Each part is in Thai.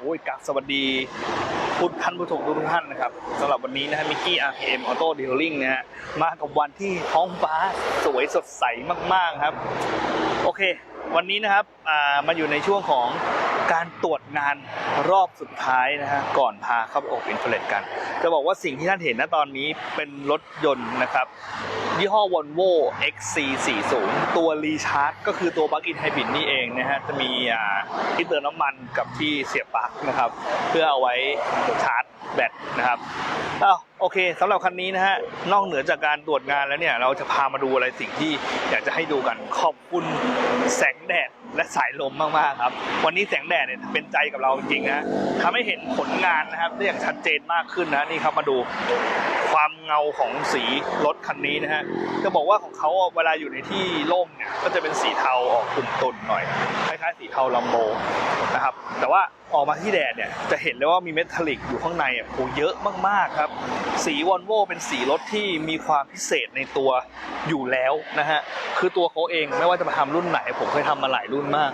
โอ้ยกับสวัสดีคุณท่านผู้ชมทุกท่านนะครับสำหรับวันนี้นะฮะมิกกี้ RPM Auto Detailing นะฮะมากับวันที่ท้องฟ้าสวยสดใสมากๆครับ โอเค วันนี้นะครับอ่ามาอยู่ในช่วงของการตรวจงานรอบสุดท้ายนะฮะก่อนพาเข้าไปอบอินฟลตกัน จะบอกว่าสิ่งที่ท่านเห็นนะตอนนี้เป็นรถยนต์นะครับยี่ห้อ Volvo XC40 ตัวรีชาร์จก็คือตัวปลั๊กอินไฮบริดนี่เองนะฮะจะมีที่เติมน้ำมันกับที่เสียบปลั๊กนะครับ เพื่อเอาไว้ชาร์จ แบตนะครับอ้าวโอเคสำหรับคันนี้นะฮะนอกเหนือจากการตรวจงานแล้วเนี่ย เราจะพามาดูอะไรสิ่งที่อยากจะให้ดูกันขอบคุณแสงแดดและสายลมมากๆครับ วันนี้แสงแดดเนี่ยเป็นใจกับเราจริงนะทำให้เห็นผลงานนะครับได้อย่างชัดเจนมากขึ้นนะนี่ครับมาดูความเงาของสีรถคันนี้นะฮะจะบอกว่าของเขาเวลาอยู่ในที่ร่มเนี่ยก็จะเป็นสีเทาออกกลุ่มตุนหน่อยคล้ายๆสีเทาลัมโบนะครับแต่ว่า ออกมาที่แดดเนี่ยจะเห็นเลยว่ามีเมทัลลิกอยู่ข้างในอะโหเยอะมากๆครับ สีวอลโวเป็นสีรถที่มีความพิเศษในตัวอยู่แล้วนะฮะ คือตัวเขาเองไม่ว่าจะมาทำรุ่นไหน ผมเคยทำมาหลายรุ่นมาก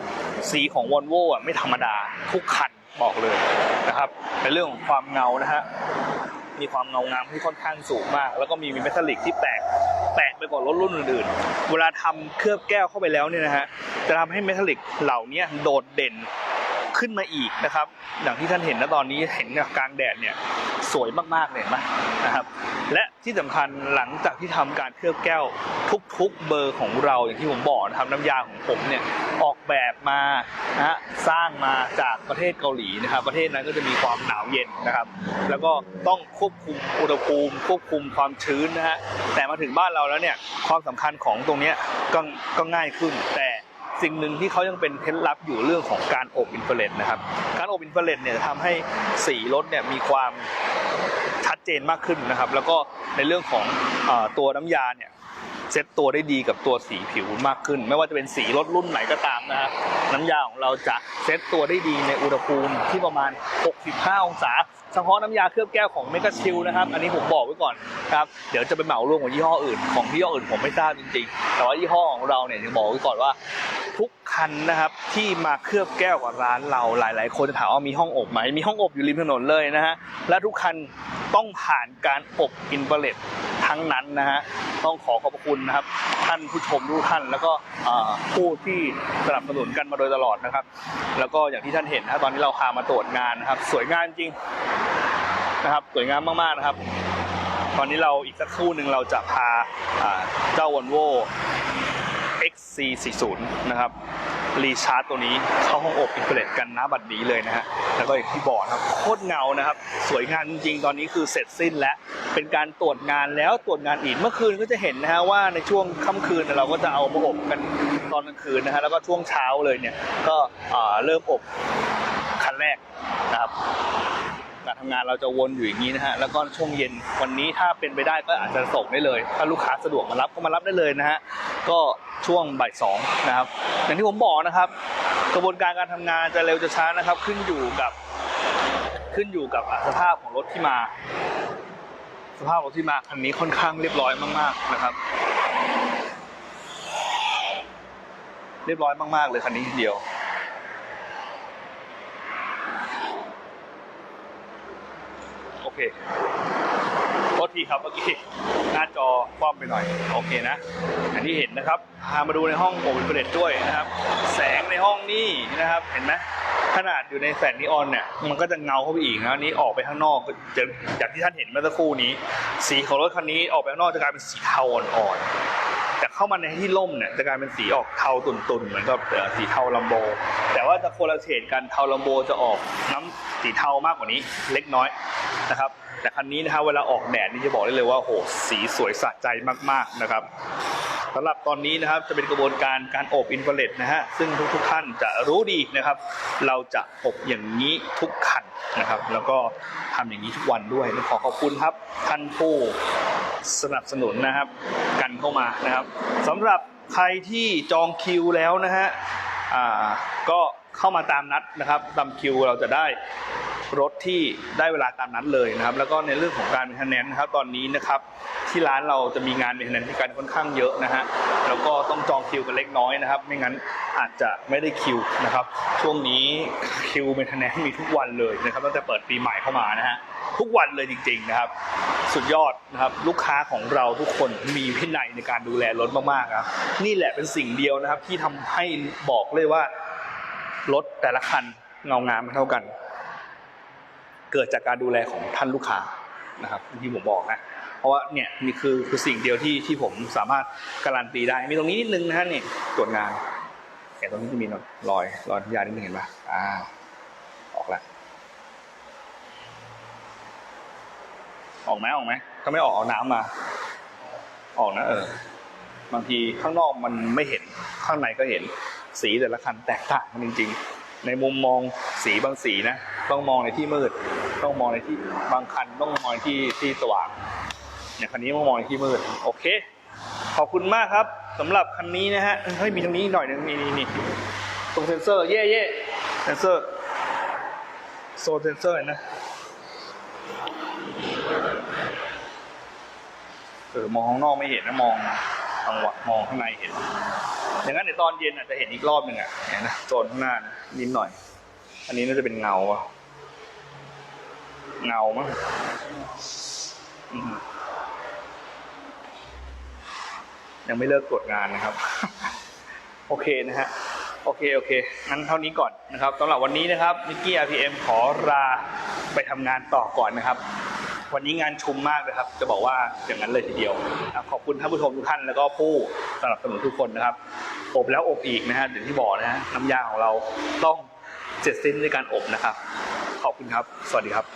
สีของวอลโวอะไม่ธรรมดาทุกคันบอกเลยนะครับในเรื่องของความเงานะฮะมีความเงางามที่ค่อนข้างสูงมาก แล้วก็มีมีเมทัลลิกที่แปลกแปลกไปกว่ารถรุ่นอื่นๆ เวลาทำเคลือบแก้วเข้าไปแล้วเนี่ยนะฮะจะทำให้เมทัลลิกเหล่านี้โดดเด่น ขึ้นมาอีกนะครับ อย่างที่ท่านเห็นนะตอนนี้เห็นกลางแดดเนี่ยสวยมากๆเลยนไหมนะครับ และที่สำคัญหลังจากที่ทำการเคลือบแก้วทุกๆเบอร์ของเราอย่างที่ผมบอกนะครับน้ำยาของผมเนี่ยออกแบบมานะฮะสร้างมาจากประเทศเกาหลีนะครับ ประเทศนั้นก็จะมีความหนาวเย็นนะครับ แล้วก็ต้องควบคุมอุณหภูมิควบคุมความชื้นนะฮะแต่มาถึงบ้านเราแล้วเนี่ยความสำคัญของตรงนี้ก็ง่ายขึ้นแต่ สิ่งหนึ่งที่เขายังเป็นเคล็ดลับอยู่เรื่องของการอบอินฟราเรดนะครับ การอบอินฟราเรดเนี่ยทำให้สีรถเนี่ยมีความชัดเจนมากขึ้นนะครับ แล้วก็ในเรื่องของอตัวน้ำยาเนี่ย เซ็ตตัวได้ดีกับตัวสีผิวมากขึ้น ไม่ว่าจะเป็นสีรถรุ่นไหนก็ตามนะฮะน้ำยาของเราจะเซ็ตตัวได้ดีในอุณหภูมิที่ประมาณ 65 องศาเฉพาะน้ำยาเคลือบแก้วของเมกาชิลนะครับ อันนี้ผมบอกไว้ก่อนครับ เดี๋ยวจะไปเหมารวมกับยี่ห้ออื่น ของยี่ห้ออื่นผมไม่ทราบจริงๆ แต่ว่ายี่ห้อของเราเนี่ยจะบอกไว้ก่อนว่า ทุกคันนะครับที่มาเคลือบแก้วกับร้านเราหลาย ๆ คนจะถามว่ามีห้องอบไหมมีห้องอบอยู่ริมถนนเลยนะฮะและทุกคัน ต้องผ่านการอบอินฟราเรดทั้งนั้นนะฮะต้องขอขอบคุณนะครับ ท่านผู้ชมทุกท่าน แล้วก็ผู้ที่สนับสนุนกันมาโดยตลอดนะครับ แล้วก็อย่างที่ท่านเห็นนะตอนนี้เราพามาตรวจงานนะครับ สวยงามจริงนะครับสวยงามมากๆนะครับ ตอนนี้เราอีกสักครู่หนึ่งเราจะพาเจ้า Volvo XC40 นะครับ รีชาร์จตัวนี้เข้าห้องอบอินฟราเรดกันนะบัดนี้เลยนะฮะแล้วก็อย่างที่บอกครับโคตรเงานะครับ สวยงามจริงๆตอนนี้คือเสร็จสิ้นแล้วเป็นการตรวจงานแล้วตรวจงานอีกเมื่อคืนก็จะเห็นนะฮะว่าในช่วงค่ำคืนเราก็จะเอามาอบกันตอนกลางคืนนะฮะแล้วก็ช่วงเช้าเลยเนี่ยก็เริ่มอบคันแรกนะครับการทำงานเราจะวนอยู่อย่างนี้นะฮะ แล้วก็ช่วงเย็นวันนี้ถ้าเป็นไปได้ก็อาจจะส่งได้เลย ถ้าลูกค้าสะดวกมารับก็มารับได้เลยนะฮะ ก็ช่วงบ่ายสองนะครับ อย่างที่ผมบอกนะครับ กระบวนการการทำงานจะเร็วจะช้านะครับ ขึ้นอยู่กับขึ้นอยู่กับสภาพของรถที่มา สภาพรถที่มาคันนี้ค่อนข้างเรียบร้อยมากๆนะครับ เรียบร้อยมาก ๆ เลยคันนี้เดียวโอเค ษทีครับเมื่อกี้หน้าจอคว่ำไปหน่อย โอเคนะอย่างที่เห็นนะครับพามาดูในห้องโอเปนเรตด้วยนะครับ แสงในห้องนี่นะครับ เห็นไหมขนาดอยู่ในแสงนีออนเนี่ย มันก็จะเงาเข้าไปอีกนะนี้ออกไปข้างนอกก็จะอย่างที่ท่านเห็นเมื่อสักครู่นี้ สีของรถคันนี้ออกไปข้างนอกจะกลายเป็นสีเทาอ่อนๆแต่เข้ามาในที่ร่มเนี่ยจะกลายเป็นสีออกเทาตุ่นๆเหมือนกับสีเทาลัมโบ แต่ว่าจะโคละเฉดกันเทาลัมโบจะออกน้ำสีเทามากกว่านี้ เล็กน้อยนะครับ แต่คันนี้นะครับเวลาออกแดดนี่จะบอกได้เลยว่าโหสีสวยสะใจมากๆนะครับสำหรับตอนนี้นะครับจะเป็นกระบวนการการอบอินฟราเรดนะฮะซึ่งทุกๆท่านจะรู้ดีนะครับ เราจะอบอย่างนี้ทุกคันนะครับ แล้วก็ทำอย่างนี้ทุกวันด้วยขอขอบคุณครับท่านผู้สนับสนุนนะครับ กันเข้ามานะครับสำหรับใครที่จองคิวแล้วนะฮะก็เข้ามาตามนัดนะครับตามคิวเราจะได้ รถที่ได้เวลาตามนัดเลยนะครับ แล้วก็ในเรื่องของการเป็นคะแนนนะครับ ตอนนี้นะครับที่ร้านเราจะมีงานในนั้นกันค่อนข้างเยอะนะฮะแล้วก็ต้องจองคิวกันเล็กน้อยนะครับ ไม่งั้นอาจจะไม่ได้คิวนะครับ ช่วงนี้คิวเมนเทนแนนมีทุกวันเลยนะครับตั้งแต่เปิดปีใหม่เข้ามานะฮะทุกวันเลยจริง ๆนะครับ สุดยอดนะครับลูกค้าของเราทุกคนมีวินัยในการดูแลรถมากๆครับนี่แหละเป็นสิ่งเดียวนะครับที่ทำให้บอกเลยว่ารถแต่ละคันเงางามม่เท่ากัน เกิดจากการดูแลของท่านลูกค้านะครับที่ผมบอกนะเพราะว่าเนี่ยนี่คือคือสิ่งเดียวที่ที่ผมสามารถการันตีได้ มีตรงนี้นิดนึงนะฮะนี่ตรวจงานเห็นตรงนี้จะมีรอยรอยยานิดนึงเห็นปะอ่าออกล้วออกไหมออกไหมถ้าไม่ออกเอาน้ำมา ออกนะ เออบางทีข้างนอกมันไม่เห็นข้างในก็เห็นสีแต่ละคันแตกต่างกันจริง ๆ ในมุมมองสีบางสีนะ ต้องมองในที่มืด ต้องมองในที่บางคันต้องมองที่ที่สว่างเนี่ยคันนี้มามองในที่มืดโอเค ขอบคุณมากครับสำหรับคันนี้นะฮะเฮ้ยมีตรงนี้หน่อยหนึงนี่นี่นี่ตรงเซนเซอร์เย่เย่เซนเซอร์โซนเซนเซอร์นะเออมองข้างนอกไม่เห็นนะมองทางวะมองข้างในเห็น อย่างนั้นเดี๋ยวตอนเย็นอาจจะเห็นอีกรอบหนึ่งอะเห็นนะโซนข้างหน้านะนิดหน่อย อันนี้น่าจะเป็นเงาอะ เงามั้งอืมยังไม่เลิกตรวจงานนะครับ โอเคนะฮะ โอเค โอเค งั้นเท่านี้ก่อนนะครับสำหรับวันนี้นะครับนิกกี้ RPM ขอลาไปทำงานต่อก่อนนะครับ วันนี้งานชุมมากนะครับ จะบอกว่าอย่างนั้นเลยทีเดียวนะครับขอบคุณท่านผู้ชมทุกท่านแล้วก็ผู้สนับสนุนทุกคนนะครับ อบแล้วอบอีกนะฮะอย่างที่บอกนะฮะน้ำยาของเราต้องเสร็จสิ้นด้วยการอบนะครับ ขอบคุณครับ สวัสดีครับ